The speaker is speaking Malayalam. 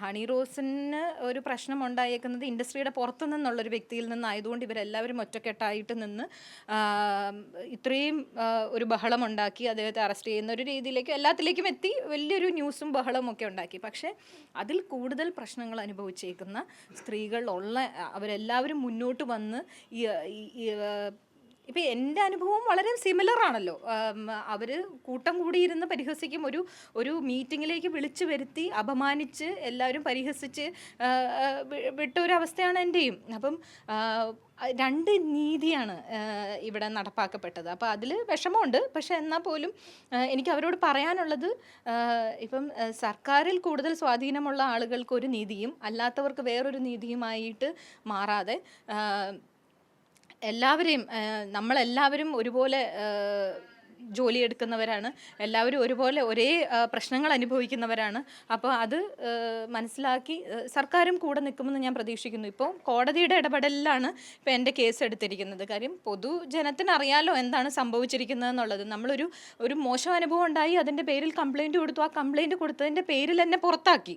ഹണി റോസിന് ഒരു പ്രശ്നം ഉണ്ടായേക്കുന്നത് ഇൻഡസ്ട്രിയുടെ പുറത്തു നിന്നുള്ളൊരു വ്യക്തിയിൽ നിന്നായതുകൊണ്ട് ഇവരെല്ലാവരും ഒറ്റക്കെട്ടായിട്ട് നിന്ന് ഇത്രയും ഒരു ബഹളം ഉണ്ടാക്കി അദ്ദേഹത്തെ അറസ്റ്റ് ചെയ്യുന്ന ഒരു രീതിയിലേക്ക് എല്ലാത്തിലേക്കും എത്തി വലിയൊരു ന്യൂസും ബഹളവും ഒക്കെ ഉണ്ടാക്കി. പക്ഷേ അതിൽ കൂടുതൽ പ്രശ്നങ്ങൾ അനുഭവിച്ചേക്കുന്ന സ്ത്രീകൾ ഉള്ള അവരെല്ലാവരും മുന്നോട്ട് വന്ന് ഈ ഇപ്പം എന്റെ അനുഭവം വളരെ സിമിലർ ആണല്ലോ. അവർ കൂട്ടം കൂടിയിരുന്ന് പരിഹസിക്കും. ഒരു ഒരു മീറ്റിങ്ങിലേക്ക് വിളിച്ചു വരുത്തി അപമാനിച്ച് എല്ലാവരും പരിഹസിച്ച് വിട്ട ഒരു അവസ്ഥയാണ് എന്റെയും അപ്പം രണ്ട് നീതിയാണ് ഇവിടെ നടപ്പാക്കപ്പെട്ടത്. അപ്പോൾ അതിൽ വിഷമമുണ്ട്. പക്ഷേ എന്നാൽ പോലും എനിക്ക് അവരോട് പറയാനുള്ളത് ഇപ്പം സർക്കാരിൽ കൂടുതൽ സ്വാധീനമുള്ള ആളുകൾക്ക് ഒരു നീതിയും അല്ലാത്തവർക്ക് വേറൊരു നീതിയുമായിട്ട് മാറാതെ എല്ലാവരെയും നമ്മളെല്ലാവരും ഒരുപോലെ ജോലി ജോലിയെടുക്കുന്നവരാണ്. എല്ലാവരും ഒരുപോലെ ഒരേ പ്രശ്നങ്ങൾ അനുഭവിക്കുന്നവരാണ്. അപ്പോൾ അത് മനസ്സിലാക്കി സർക്കാരും കൂടെ നിൽക്കുമെന്ന് ഞാൻ പ്രതീക്ഷിക്കുന്നു. ഇപ്പോൾ കോടതിയുടെ ഇടപെടലിലാണ് ഇപ്പോൾ എന്റെ കേസ് എടുത്തിരിക്കുന്നത്. കാര്യം പൊതുജനത്തിന് അറിയാലോ എന്താണ് സംഭവിച്ചിരിക്കുന്നത് എന്നുള്ളത്. നമ്മളൊരു ഒരു മോശം അനുഭവം ഉണ്ടായി അതിന്റെ പേരിൽ കംപ്ലൈന്റ് കൊടുത്തു. ആ കംപ്ലൈന്റ് കൊടുത്തതിന്റെ പേരിൽ എന്നെ പുറത്താക്കി.